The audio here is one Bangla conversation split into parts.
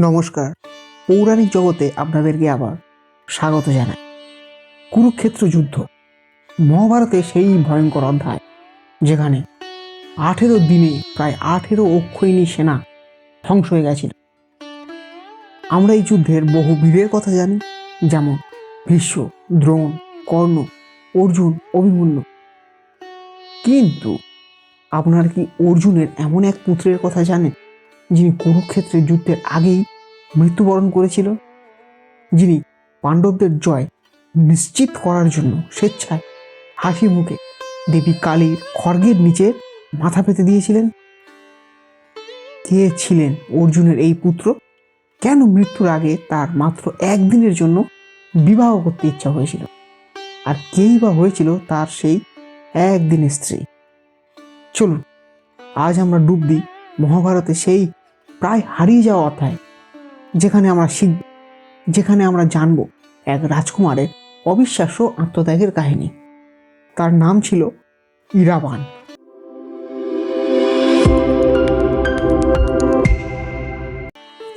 নমস্কার। পৌরাণিক জগতে আপনাদেরকে আবার স্বাগত জানাই। কুরুক্ষেত্র যুদ্ধ। মহাভারতে সেই ভয়ঙ্কর অধ্যায়, যেখানে আঠেরো দিনে প্রায় আঠেরো অক্ষয়িনী সেনা ধ্বংস হয়ে গেছিল। আমরা এই যুদ্ধের বহু বীরের কথা জানি, যেমন ভীষ্ম, দ্রোণ, কর্ণ, অর্জুন, অভিমন্যু। কিন্তু আপনারা কি অর্জুনের এমন এক পুত্রের কথা জানেন? যিনি কুরুক্ষেত্রের যুদ্ধের আগেই মৃত্যুবরণ করেছিল, যিনি পাণ্ডবদের জয় নিশ্চিত করার জন্য স্বেচ্ছায় হাসি মুখে দেবী কালীর খড়গের নিচে মাথা পেতে দিয়েছিলেন। কে ছিলেন অর্জুনের এই পুত্র? কেন মৃত্যুর আগে তার মাত্র একদিনের জন্য বিবাহ করতে ইচ্ছা হয়েছিল? আর কেই বা হয়েছিল তার সেই একদিনের স্ত্রী? চলুন, আজ আমরা ডুব দিই মহাভারতে সেই প্রায় হারিয়ে যাওয়া অধ্যায়, যেখানে আমরা শিখব যেখানে আমরা জানব এক রাজকুমারের অবিশ্বাস্য আত্মত্যাগের কাহিনী। তার নাম ছিল ইরাবান।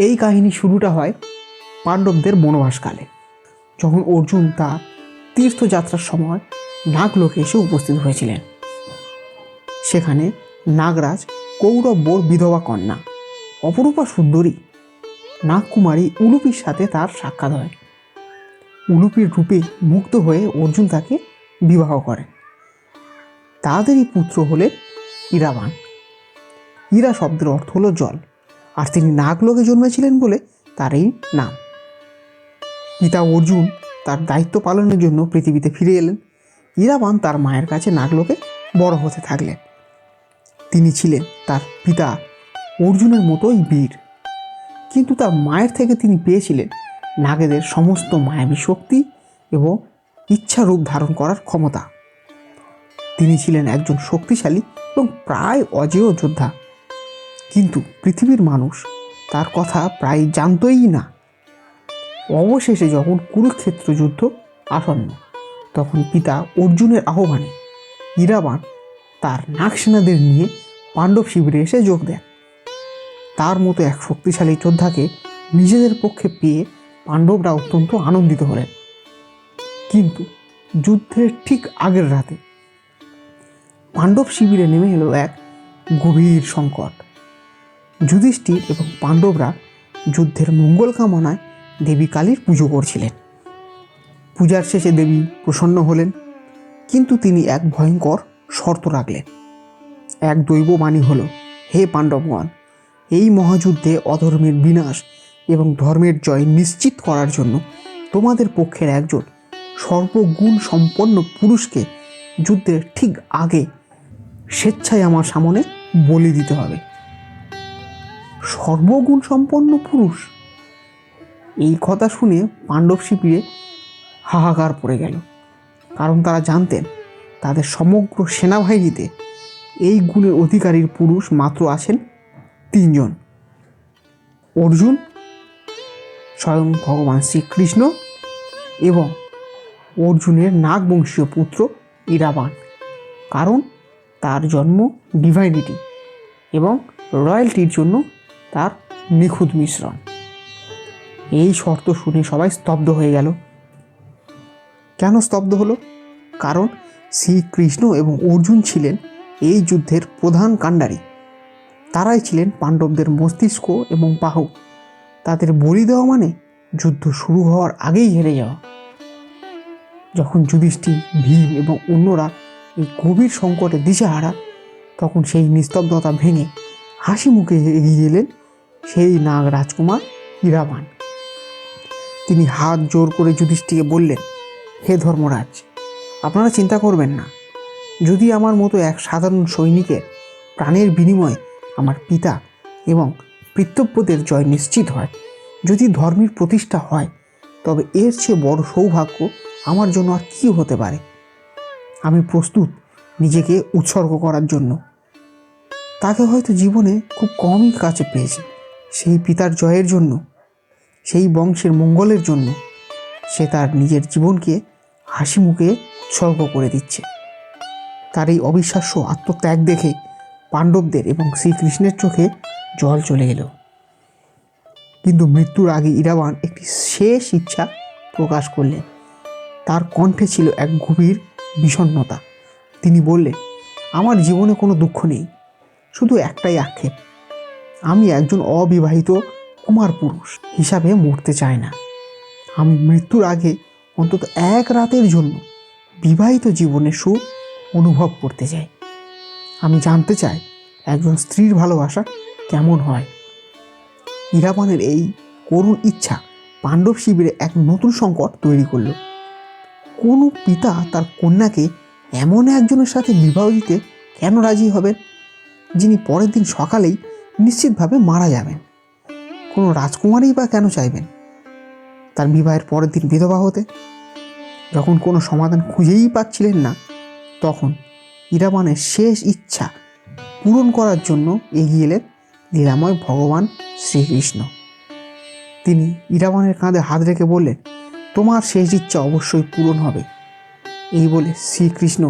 এই কাহিনী শুরুটা হয় পাণ্ডবদের বনবাসকালে, যখন অর্জুন তার তীর্থযাত্রার সময় নাগলোকে এসে উপস্থিত হয়েছিলেন। সেখানে নাগরাজ কৌরব্যর বিধবা কন্যা অপরূপা সুন্দরী। নাগকুমারী উলুপির সাথে তার সাক্ষাৎ হয়। উলুপির রূপে মুগ্ধ হয়ে অর্জুন তাকে বিবাহ করেন। তাদেরই পুত্র হলেন ইরাবান। ইরা শব্দের অর্থ হলো জল, আর তিনি নাগলোকে জন্মেছিলেন বলে তার এই নাম। পিতা অর্জুন তার দায়িত্ব পালনের জন্য পৃথিবীতে ফিরে এলেন। ইরাবান তার মায়ের কাছে নাগলোকে বড় হতে থাকলেন। তিনি ছিলেন তার পিতা অর্জুনের মতোই বীর। কিন্তু তার মায়ের থেকে তিনি পেয়েছিলেন নাগেদের সমস্ত মায়াবী শক্তি এবং ইচ্ছা রূপ ধারণ করার ক্ষমতা। তিনি ছিলেন একজন শক্তিশালী এবং প্রায় অজেয় যোদ্ধা। কিন্তু পৃথিবীর মানুষ তার কথা প্রায় জানতই না। অবশেষে যখন কুরুক্ষেত্র যুদ্ধ আসন্ন, তখন পিতা অর্জুনের আহ্বানে ইরাবান তার নাগসেনাদের নিয়ে পাণ্ডব শিবিরে এসে যোগ দেন। তার মতো এক শক্তিশালী যোদ্ধাকে নিজেদের পক্ষে পেয়ে পাণ্ডবরা অত্যন্ত আনন্দিত হলেন। কিন্তু যুদ্ধের ঠিক আগের রাতে পাণ্ডব শিবিরে নেমে এলো এক গভীর সংকট। যুধিষ্ঠির এবং পাণ্ডবরা যুদ্ধের মঙ্গল কামনায় দেবী কালীর পুজো করছিলেন। পূজার শেষে দেবী প্রসন্ন হলেন, কিন্তু তিনি এক ভয়ঙ্কর শর্ত রাখলেন। এক দৈববাণী হলো, হে পাণ্ডবগণ এই মহাযুদ্ধে অধর্মের বিনাশ এবং ধর্মের জয় নিশ্চিত করার জন্য তোমাদের পক্ষের একজন সর্বগুণ সম্পন্ন পুরুষকে যুদ্ধের ঠিক আগে স্বেচ্ছায় আমার সামনে বলি দিতে হবে। সর্বগুণ সম্পন্ন পুরুষ? এই কথা শুনে পাণ্ডব শিবিরে হাহাকার পড়ে গেল। কারণ তারা জানতেন, তাদের সমগ্র সেনাবাহিনীতে এই গুণের অধিকারীর পুরুষ মাত্র আছেন তিনজন। অর্জুন, স্বয়ং ভগবান শ্রীকৃষ্ণ এবং অর্জুনের নাগবংশীয় পুত্র ইরাবান। কারণ তার জন্ম ডিভাইনিটি এবং রয়্যালটির জন্য তার নিখুঁত মিশ্রণ। এই শর্ত শুনে সবাই স্তব্ধ হয়ে গেল। কেন স্তব্ধ হলো? কারণ শ্রীকৃষ্ণ এবং অর্জুন ছিলেন এই যুদ্ধের প্রধান কাণ্ডারি। তারাই ছিলেন পাণ্ডবদের মস্তিষ্ক এবং বাহু। তাদের বলি দেওয়া মানে যুদ্ধ শুরু হওয়ার আগেই হেরে যাওয়া। যখন যুধিষ্ঠির, ভীম এবং অন্যরা এই গভীর সংকটে দিশেহারা, তখন সেই নিস্তব্ধতা ভেঙে হাসি মুখে এগিয়ে এলেন সেই নাগ রাজকুমার ইরাবান তিনি হাত জোর করে যুধিষ্ঠিকে বললেন, হে ধর্মরাজ, আপনারা চিন্তা করবেন না। যদি আমার মতো এক সাধারণ সৈনিকের প্রাণের বিনিময়ে আমার পিতা এবং পিতৃব্যদের জয় নিশ্চিত হয়। যদি ধর্মের প্রতিষ্ঠা হয়, তবে এর চেয়ে বড় সৌভাগ্য আমার জন্য আর কী হতে পারে? আমি প্রস্তুত নিজেকে উৎসর্গ করার জন্য। তাকে হয়তো জীবনে খুব কমই কাছে পেয়েছি। সেই পিতার জয়ের জন্য, সেই বংশের মঙ্গলের জন্য সে তার নিজের জীবনকে হাসি মুখে উৎসর্গ করে দিচ্ছে। তার এই অবিশ্বাস্য আত্মত্যাগ দেখে পাণ্ডবদের এবং শ্রীকৃষ্ণের চোখে জল চলে এলো। কিন্তু মৃত্যুর আগে ইরাবান একটি শেষ ইচ্ছা প্রকাশ করলেন। তার কণ্ঠে ছিল এক গভীর বিষণ্ণতা। তিনি বললেন, আমার জীবনে কোনো দুঃখ নেই, শুধু একটাই আক্ষেপ। আমি একজন অবিবাহিত কুমার পুরুষ, হিসাবে মরতে চাই না। আমি মৃত্যুর আগে অন্তত এক রাতের জন্য বিবাহিত জীবনে সুখ অনুভব করতে চাই। আমি জানতে চাই একজন স্ত্রীর ভালোবাসা কেমন হয়। ইরাবানের এই করুণ ইচ্ছা পাণ্ডব শিবিরে এক নতুন সংকট তৈরি করল। কোনো পিতা তার কন্যাকে এমন একজনের সাথে বিবাহ দিতে কেন রাজি হবেন, যিনি পরের দিন সকালেই নিশ্চিতভাবে মারা যাবেন? কোনো রাজকুমারই বা কেন চাইবেন তার বিবাহের পরের দিন বিধবা হতে? যখন কোনো সমাধান খুঁজেই পাচ্ছিলেন না, তখন ইরাবানের শেষ ইচ্ছা পূরণ করার জন্য এগিয়ে এলেন লীলাময় ভগবান শ্রীকৃষ্ণ। তিনি ইরাবানের কাঁধে হাত রেখে বললেন, তোমার শেষ ইচ্ছা অবশ্যই পূরণ হবে। এই বলে শ্রীকৃষ্ণ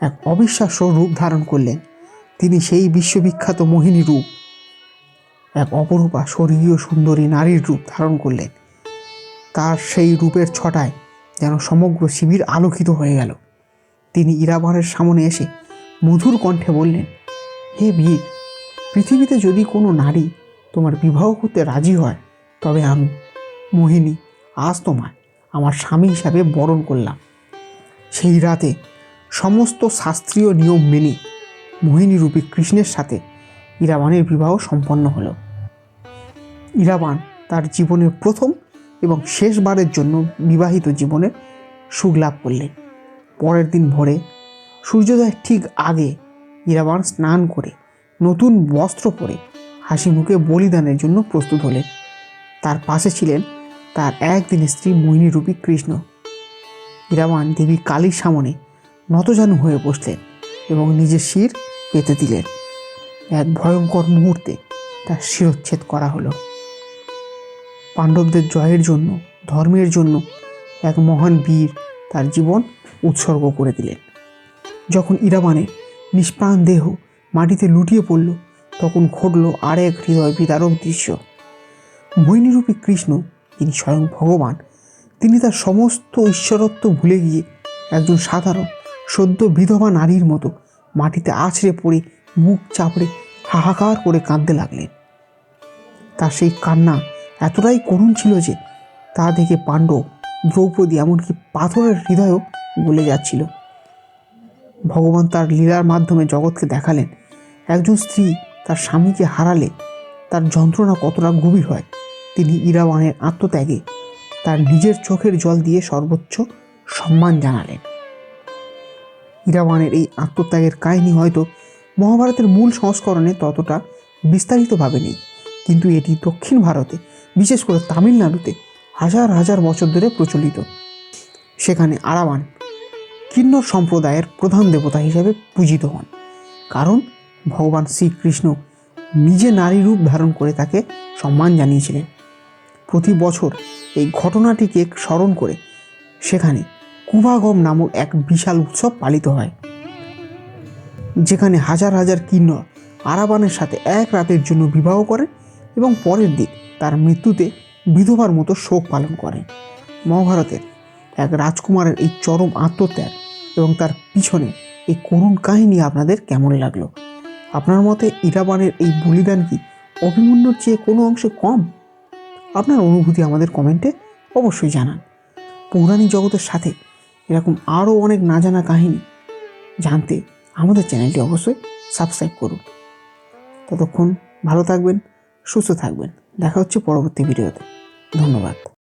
এক অবিশ্বাস্য রূপ ধারণ করলেন। তিনি সেই বিশ্ববিখ্যাত মোহিনী রূপ, এক অপরূপা স্বর্গীয় সুন্দরী নারীর রূপ ধারণ করলেন। তার সেই রূপের ছটায় যেন সমগ্র শিবির আলোকিত হয়ে গেল। তিনি ইরাবানের সামনে এসে মধুর কণ্ঠে বললেন, হে বীর, পৃথিবীতে যদি কোনো নারী তোমার বিবাহ করতে রাজি হয়, তবে আমি, মোহিনী, আজ তোমায় আমার স্বামী হিসাবে বরণ করলাম। সেই রাতে সমস্ত শাস্ত্রীয় নিয়ম মেনে মোহিনী রূপী কৃষ্ণের সাথে ইরাবানের বিবাহ সম্পন্ন হলো। ইরাবান তার জীবনের প্রথম এবং শেষবারের জন্য বিবাহিত জীবনের সুখ লাভ করলেন। পরের দিন ভোরে সূর্যোদয়ের ঠিক আগে ইরাবান স্নান করে, নতুন বস্ত্র পরে হাসি মুখে বলিদানের জন্য প্রস্তুত হলেন। তার পাশে ছিলেন তার একদিনের স্ত্রী মোহিনী রূপী কৃষ্ণ। ইরাবান দেবী কালীর সামনে নতজানু হয়ে বসলেন এবং নিজের শির পেতে দিলেন। এক ভয়ঙ্কর মুহূর্তে তার শিরচ্ছেদ করা হলো। পাণ্ডবদের জয়ের জন্য, ধর্মের জন্য এক মহান বীর তার জীবন উৎসর্গ করে দিলেন। যখন ইরাবানের নিষ্প্রাণ দেহ মাটিতে লুটিয়ে পড়ল, তখন ঘটল আর এক হৃদয় বিদারক দৃশ্য। মোহিনীরূপী কৃষ্ণ, তিনি স্বয়ং ভগবান। তিনি তার সমস্ত ঈশ্বরত্ব ভুলে গিয়ে একজন সাধারণ, সদ্য বিধবা নারীর মতো মাটিতে আছড়ে পড়ে মুখ চাপড়ে হাহাকার করে কাঁদতে লাগলেন। তার সেই কান্না এতটাই করুণ ছিল যে তা দেখে পাণ্ডব দ্রৌপদী এমনকি পাথরের হৃদয়ও গলে যাচ্ছিল। ভগবান তার লীলার মাধ্যমে জগৎকে দেখালেন। একজন স্ত্রী তার স্বামীকে হারালে তার যন্ত্রণা কতটা গভীর হয়। তিনি ইরাবানের আত্মত্যাগে তার নিজের চোখের জল দিয়ে সর্বোচ্চ সম্মান জানালেন। ইরাবানের এই আত্মত্যাগের কাহিনী হয়তো মহাভারতের মূল সংস্করণে ততটা বিস্তারিতভাবে নেই। কিন্তু এটি দক্ষিণ ভারতে, বিশেষ করে তামিলনাড়ুতে, হাজার হাজার বছর ধরে প্রচলিত। সেখানে আরাবান কিন্নর সম্প্রদায়ের প্রধান দেবতা হিসেবে পূজিত হন। কারণ ভগবান শ্রীকৃষ্ণ নিজে নারী রূপ ধারণ করে তাকে সম্মান জানিয়েছিলেন। প্রতি বছর এই ঘটনাটিকে স্মরণ করে সেখানে কুভাগম নামক এক বিশাল উৎসব পালিত হয়। যেখানে হাজার হাজার কিন্নর আরাবানের সাথে এক রাতের জন্য বিবাহ করেন এবং পরের দিন তার মৃত্যুতে বিধবার মতো শোক পালন করেন। মহাভারতের এক রাজকুমারের এই চরম আত্মত্যাগ এবং তার পিছনে এই করুণ কাহিনী আপনাদের কেমন লাগল? আপনার মতে ইরাবানের এই বলিদান কি অভিমন্যুর চেয়ে কোনো অংশে কম? আপনার অনুভূতি আমাদের কমেন্টে অবশ্যই জানান। পৌরাণিক জগতের সাথে এরকম আরও অনেক না জানা কাহিনী জানতে আমাদের চ্যানেলটি অবশ্যই সাবস্ক্রাইব করুন। ততক্ষণ ভালো থাকবেন, সুস্থ থাকবেন। দেখা হচ্ছে পরবর্তী ভিডিওতে। ধন্যবাদ।